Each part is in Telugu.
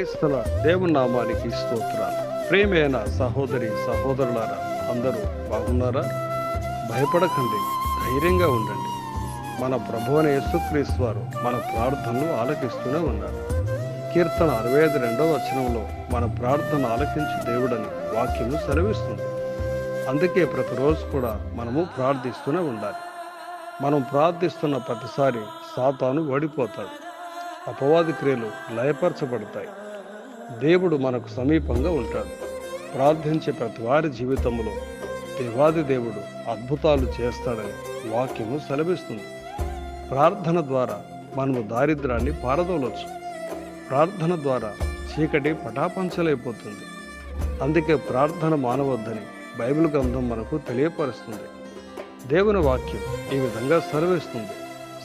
క్రైస్తవ దేవుని నామానికి స్తోత్రాలు. ప్రేమైన సహోదరి సహోదరులారా అందరూ బాగున్నారా? భయపడకండి ధైర్యంగా ఉండండి. మన ప్రభు అనే యేసుక్రీస్తు వారు మన ప్రార్థనలు ఆలకిస్తూనే ఉన్నారు. కీర్తన అరవై ఐదు రెండవ వచనంలో మన ప్రార్థన ఆలకించి దేవుడని వాక్యము సెలవిస్తుంది. అందుకే ప్రతిరోజు కూడా మనము ప్రార్థిస్తూనే ఉండాలి. మనం ప్రార్థిస్తున్న ప్రతిసారి సాతాను ఓడిపోతాడు. అపవాది క్రియలు లయపరచబడతాయి. దేవుడు మనకు సమీపంగా ఉంటాడు. ప్రార్థించే ప్రతి వారి జీవితంలో దేవాది దేవుడు అద్భుతాలు చేస్తాడని వాక్యము సెలవిస్తుంది. ప్రార్థన ద్వారా మనము దారిద్రాన్ని పారదోలవచ్చు ప్రార్థన ద్వారా చీకటి పటాపంచలైపోతుంది. అందుకే ప్రార్థన మానవద్దని బైబిల్ గ్రంథం మనకు తెలియపరుస్తుంది. దేవుని వాక్యం ఈ విధంగా సర్వేస్తుంది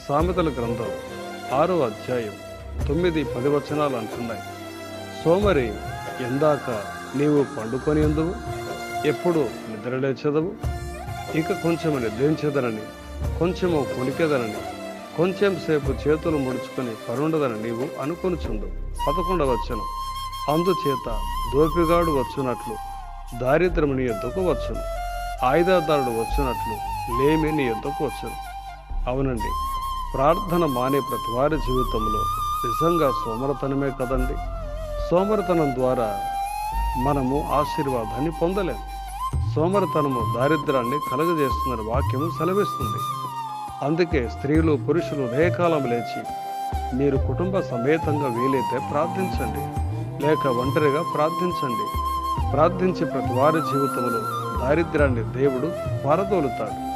సామెతల గ్రంథం ఆరో అధ్యాయం తొమ్మిది పది వచనాలు అంటున్నాయి. సోమరి ఎందాక నీవు పండుకొని ఎందువు ఎప్పుడు నిద్రలేచదవు. ఇక కొంచెం నిద్రించదనని కొంచెము కొనికెదనని కొంచెం సేపు చేతులు ముడుచుకొని పరుండదని నీవు అనుకొనుచుండు పదకొండవ వచనం. అందుచేత దోపిగాడు వచ్చునట్లు దారిద్రము నీ ఎద్దుకు వచ్చును. ఆయుధాదారుడు వచ్చినట్లు లేమి నీ ఎద్దుకు వచ్చును. అవునండి ప్రార్థన మానే ప్రతి వారి జీవితంలో నిజంగా సోమరతనమే కదండి. సోమరతనం ద్వారా మనము ఆశీర్వాదాన్ని పొందలేము. సోమరతనము దారిద్రాన్ని కలగజేస్తుందని వాక్యము సెలవిస్తుంది. అందుకే స్త్రీలు పురుషులు ఉదయకాలం లేచి మీరు కుటుంబ సమేతంగా వీలైతే ప్రార్థించండి. లేక ఒంటరిగా ప్రార్థించండి. ప్రార్థించి ప్రతి వారి జీవితంలో దారిద్ర్యాన్ని దేవుడు పారదోలుతాడు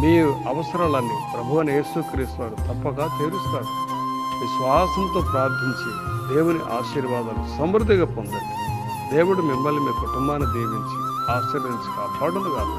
మీ అవసరాలన్నీ ప్రభు అని యేసుక్రీస్తువాడు తప్పక తీరుస్తాడు విశ్వాసంతో ప్రార్థించి దేవుని ఆశీర్వాదాలు సమృద్ధిగా పొందండి. దేవుడు మిమ్మల్ని మీ కుటుంబాన్ని దీవించి ఆశీర్వదించి కాపాడును కాదు